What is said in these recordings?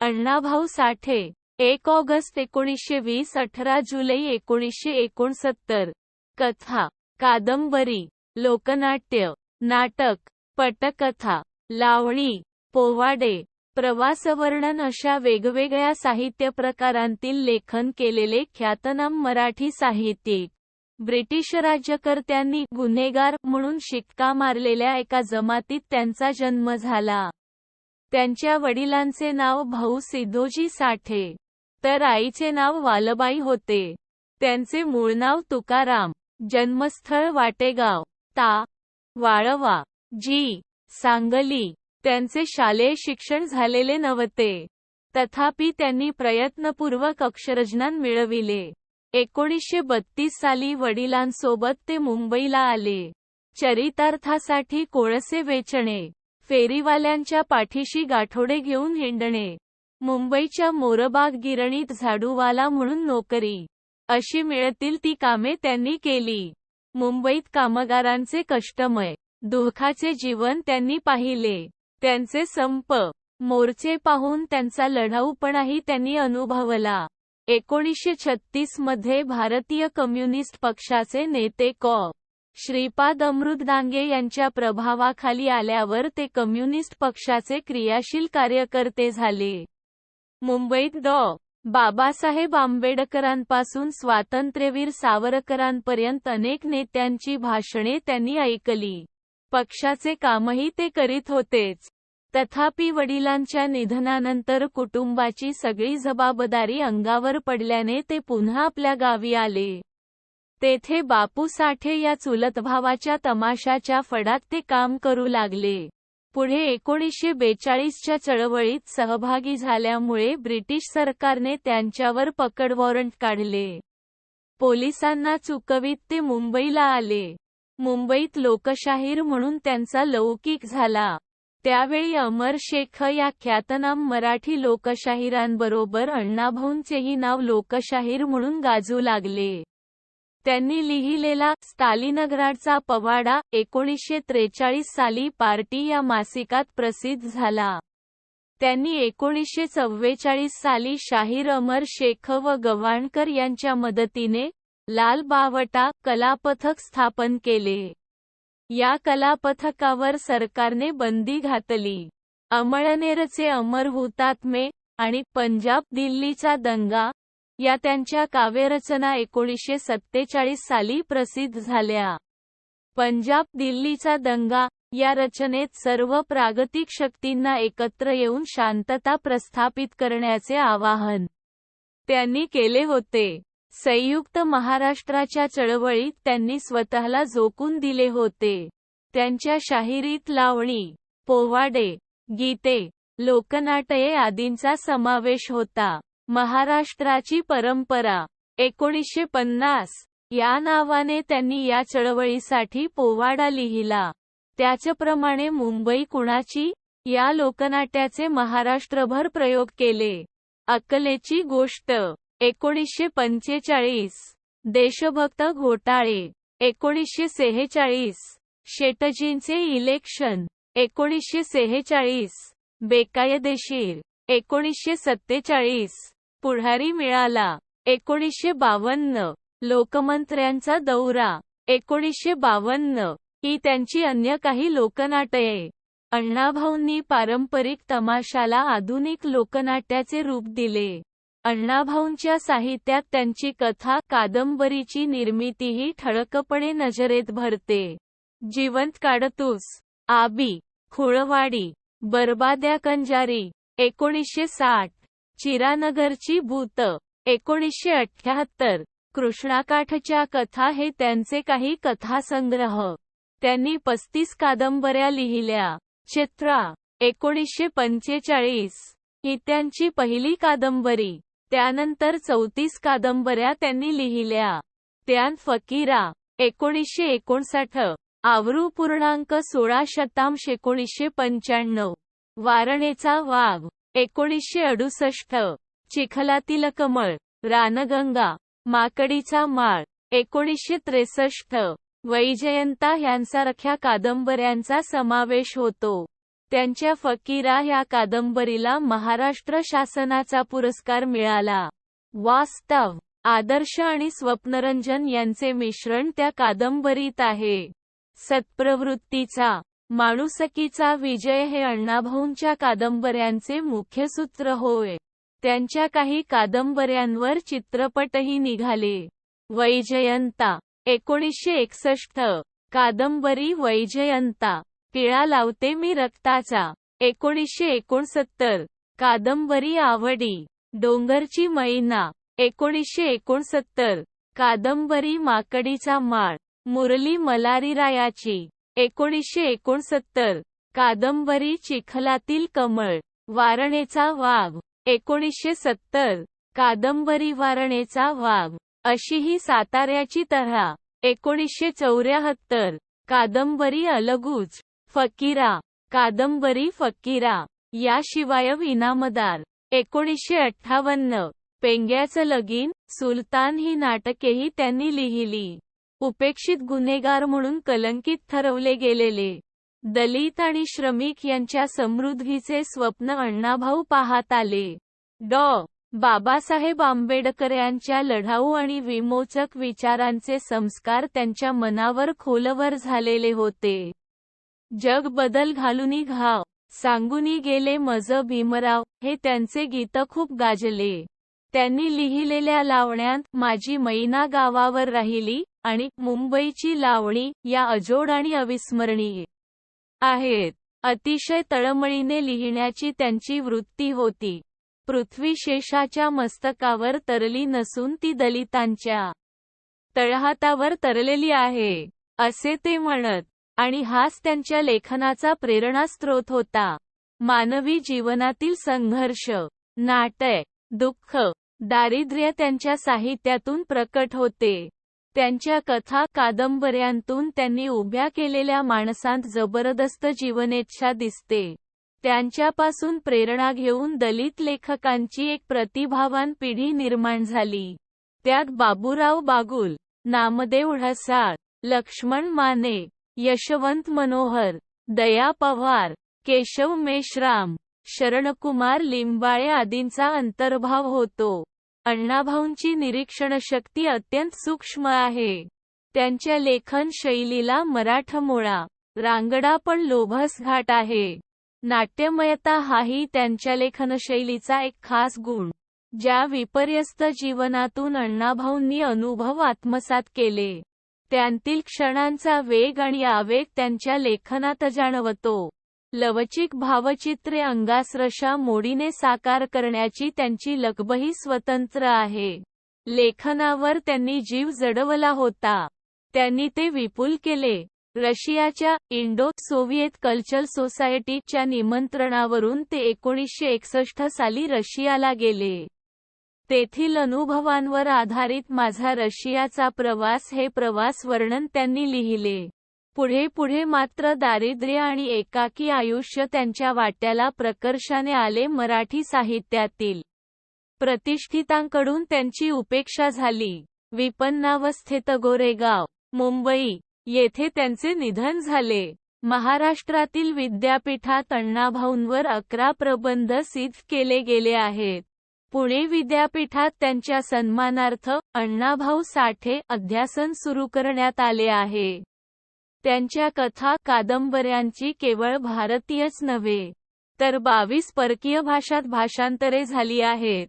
अण्णाभाऊ साठे एक ऑगस्ट एकोणीसशे वीस अठरा जुलै एकोणीसशे एकोणसत्तर. कथा कादंबरी लोकनाट्य नाटक पटकथा लावणी पोवाडे प्रवासवर्णन अशा वेगवेगळ्या साहित्य प्रकारांतील लेखन केलेले ख्यातनाम मराठी साहित्यिक. ब्रिटिश राज्यकर्त्यांनी गुन्हेगार म्हणून शिक्का मारलेल्या एका जमातीत त्यांचा जन्म झाला. त्यांच्या वडिलांचे नाव भाऊ सिद्धोजी साठे तर आईचे नाव वालबाई होते. त्यांचे मूळ नाव तुकाराम जन्मस्थळ वाटेगाव ता वाळवा जी सांगली. त्यांचे शालेय शिक्षण झालेले नव्हते. तथापि त्यांनी प्रयत्नपूर्वक अक्षरज्ञान मिळविले. एकोणीसशे बत्तीस साली वडिलांसोबत ते मुंबईला आले. चरितार्थासाठी कोळसे वेचणे. फेरीवाल्यांच्या पाठीशी गाठोडे घेऊन हिंडणे. मुंबईच्या मोरबाग गिरणीत झाडूवाला म्हणून नोकरी. अशी मिळतील ती कामे त्यांनी केली. मुंबईत कामगारांचे कष्टमय. दुःखाचे जीवन त्यांनी पाहिले. त्यांचे संप. मोर्चे पाहून त्यांचा लढाऊपणाही त्यांनी अनुभवला. एकोणीसशे छत्तीसमध्ये भारतीय कम्युनिस्ट पक्षाचे नेते कॉ. श्रीपाद अमृतदांगे यांच्या प्रभावाखाली आल्यावर ते कम्युनिस्ट पक्षाचे क्रियाशील कार्यकर्ते झाले. मुंबईत डॉ. बाबासाहेब आंबेडकरांपासून स्वातंत्र्यवीर सावरकरांपर्यंत अनेक नेत्यांची भाषणे त्यांनी ऐकली. पक्षाचे कामही ते करीत होतेच. तथापि वडिलांच्या निधनानंतर कुटुंबाची सगळी जबाबदारी अंगावर पडल्याने ते पुन्हा आपल्या गावी आले. तेथे बापू साठे या चुलतभावाच्या तमाशाच्या फडात ते काम करू लागले. पुढे एकोणीसशे बेचाळीसच्या चळवळीत सहभागी झाल्यामुळे ब्रिटिश सरकारने त्यांच्यावर पकड वॉरंट काढले. पोलिसांना चुकवीत ते मुंबईला आले. मुंबईत लोकशाहीर म्हणून त्यांचा लौकिक झाला. त्यावेळी अमर शेख या ख्यातनाम मराठी लोकशाहीरांबरोबर अण्णाभाऊंचेही नाव लोकशाहीर म्हणून गाजू लागले. त्यांनी लिहिलेला स्टालिनग्राडचा पवाडा एकोणीसशे त्रेचाळीस साली पार्टी या मासिकात प्रसिद्ध झाला. त्यांनी एकोणीसशे चव्वेचाळीस साली शाहीर अमर शेख व गवाणकर यांच्या मदतीने लाल बावटा कलापथक स्थापन केले. या कलापथकावर सरकारने बंदी घातली. अमळनेरचे अमर हुतात्मे आणि पंजाब दिल्लीचा दंगा या त्यांच्या काव्यरचना एकोणीसशे सत्तेचाळीस साली प्रसिद्ध झाल्या. पंजाब दिल्लीचा दंगा या रचनेत सर्व प्रागतिक शक्तींना एकत्र येऊन शांतता प्रस्थापित करण्याचे आवाहन त्यांनी केले होते. संयुक्त महाराष्ट्राच्या चळवळीत त्यांनी स्वतःला झोकून दिले होते. त्यांच्या शाहिरीत लावणी पोवाडे गीते लोकनाटये आदींचा समावेश होता. महाराष्ट्राची परंपरा. एकोणीसशे पन्नास. या नावाने त्यांनी या चळवळीसाठी पोवाडा लिहिला. त्याच्याप्रमाणे मुंबई कुणाची? या लोकनाट्याचे महाराष्ट्रभर प्रयोग केले. अक्कलेची गोष्ट. एकोणीसशे पंचेचाळीस. देशभक्त घोटाळे. एकोणीसशे सेहेचाळीस. शेटजींचे इलेक्शन. एकोणीसशे सेहेचाळीस. बेकायदेशीर. एकोणीसशे सत्तेचाळीस. पुढारी मिळाला. एकोणीसशे बावन्न. लोकमंत्र्यांचा दौरा. एकोणीसशे बावन्न. ही त्यांची अन्य काही लोकनाटये. अण्णाभाऊंनी पारंपरिक तमाशाला आधुनिक लोकनाट्याचे रूप दिले. अण्णाभाऊंच्या साहित्यात त्यांची कथा कादंबरीची निर्मितीही ठळकपणे नजरेत भरते. जिवंत काडतूस. आबी. खुळवाडी. बरबाद्या कंजारी. एकोणीसशे साठ. चिरानगरची भूत. एकोणीसशे अठ्याहत्तर कृष्णाकाठच्या कथा हे त्यांचे काही कथासंग्रह. त्यांनी पस्तीस कादंबऱ्या लिहिल्या. चित्रा एकोणीसशे पंचेचाळीस. ही त्यांची पहिली कादंबरी. त्यानंतर चौतीस कादंबऱ्या त्यांनी लिहिल्या. त्यान फकीरा एकोणीसशे एकोणसाठ. आवरू पूर्णांक सोळा शतांश एकोणीसशे पंच्याण्णव. वारणेचा वाघ. एकोणीसशे अडुसष्ट. चिखलातील कमळ रानगंगा माकडीचा माळ एकोणीसशे त्रेसष्ट. वैजयंता ह्यांसारख्या कादंबऱ्यांचा समावेश होतो. त्यांच्या फकीरा ह्या कादंबरीला महाराष्ट्र शासनाचा पुरस्कार मिळाला. वास्तव आदर्श आणि स्वप्नरंजन यांचे मिश्रण त्या कादंबरीत आहे. सत्प्रवृत्तीचा माणुसकीचा विजय हे अण्णाभाऊंच्या कादंबऱ्यांचे मुख्य सूत्र होय. त्यांच्या काही कादंबऱ्यांवर चित्रपटही निघाले. वैजयंता एकोणीसशे एकसष्ट. कादंबरी वैजयंता टिळा लावते मी रक्ताचा. एकोणीसशे एकोणसत्तर. कादंबरी आवडी डोंगरची मैना. एकोणीसशे एकोणसत्तर. कादंबरी माकडीचा माळ मुरली मलारीरायाची. एकोणीसशे एकोणसत्तर. कादंबरी चिखलातील कमळ. वारणेचा वाघ एकोणीसशे सत्तर. कादंबरी वारणेचा वाघ अशी ही साताऱ्याची तऱ्हा एकोणीसशे चौऱ्याहत्तर. कादंबरी अलगूज. फकीरा. कादंबरी फकीरा. याशिवाय इनामदार एकोणीसशे अठ्ठावन्न. पेंग्याचं लगीन. सुलतान ही नाटकेही त्यांनी लिहिली. उपेक्षित गुन्हेगार म्हणून कलंकित ठरवले गेलेले. दलित आणि श्रमिक यांच्या समृद्धीचे स्वप्न अण्णाभाऊ पाहत आले. डॉ. बाबासाहेब आंबेडकर यांच्या लढाऊ आणि विमोचक विचारांचे संस्कार त्यांच्या मनावर खोलवर झालेले होते. जग बदल घालूनी घाव सांगूनी गेले मज भीमराव हे त्यांचे गीत खूप गाजले. त्यांनी लिहिलेल्या लावण्यात माझी मैना गावावर राहिली आणि मुंबईची लावणी या अजोड आणि अविस्मरणीय आहेत. अतिशय तळमळीने लिहिण्याची त्यांची वृत्ती होती. पृथ्वी शेषाच्या मस्तकावर तरली नसून ती दलितांच्या तळहातावर तरलेली आहे असे ते म्हणत आणि हाच त्यांच्या लेखनाचा प्रेरणास्त्रोत होता. मानवी जीवनातील संघर्ष नाटय दुःख दारिद्र्य त्यांच्या साहित्यातून प्रकट होते. त्यांच्या कथा कादंबऱ्यांतून त्यांनी उभ्या केलेल्या माणसांत जबरदस्त जीवनेच्छा दिसते. त्यांच्यापासून प्रेरणा घेऊन दलित लेखकांची एक प्रतिभावान पिढी निर्माण झाली. त्यात बाबूराव बागुल नामदेव ढसाळ लक्ष्मण माने यशवंत मनोहर दया पवार केशव मेश्राम शरणकुमार लिंबाळे आदींचा अंतर्भाव होतो. अण्णाभाऊंची निरीक्षणशक्ती अत्यंत सूक्ष्म आहे. त्यांच्या लेखन शैलीला मराठमोळा रांगडा पण लोभस घाट आहे. नाट्यमयता हाही त्यांच्या लेखनशैलीचा एक खास गुण ज्या विपर्यस्त जीवनातून अण्णाभाऊंनी अनुभव आत्मसात केले. त्यांतील क्षणांचा वेग आणि आवेग त्यांच्या लेखनात जाणवतो. लवचिक भावचित्रे अंगासरशा मोडीने साकार करण्याची त्यांची लगबही स्वतंत्र आहे. लेखनावर त्यांनी जीव जडवला होता. त्यांनी ते विपुल केले. रशियाच्या इंडो सोव्हिएत कल्चर सोसायटीच्या निमंत्रणावरून ते एकोणीसशे एकसष्ट साली रशियाला गेले. तेथील अनुभवांवर आधारित माझा रशियाचा प्रवास हे प्रवास वर्णन त्यांनी लिहिले. पुढे पुढे मात्र दारिद्र्य आणि एकाकी आयुष्य त्यांच्या वाट्याला प्रकर्षाने आले मराठी साहित्यातील. प्रतिष्ठितांकडून त्यांची उपेक्षा झाली. विपन्नावस्थेत गोरेगाव मुंबई येथे त्यांचे निधन झाले. महाराष्ट्रातील विद्यापीठात अण्णाभाऊंवर अकरा प्रबंध सिद्ध केले गेले आहेत. पुणे विद्यापीठात त्यांच्या सन्मानार्थ अण्णाभाऊ साठे अध्यासन सुरू करण्यात आले आहे. त्यांच्या कथा कादंबऱ्यांची केवळ भारतीयच नव्हे तर बावीस परकीय भाषात भाषांतरे झाली आहेत.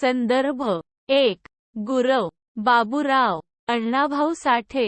संदर्भ एक गुरव बाबूराव अण्णाभाऊ साठे.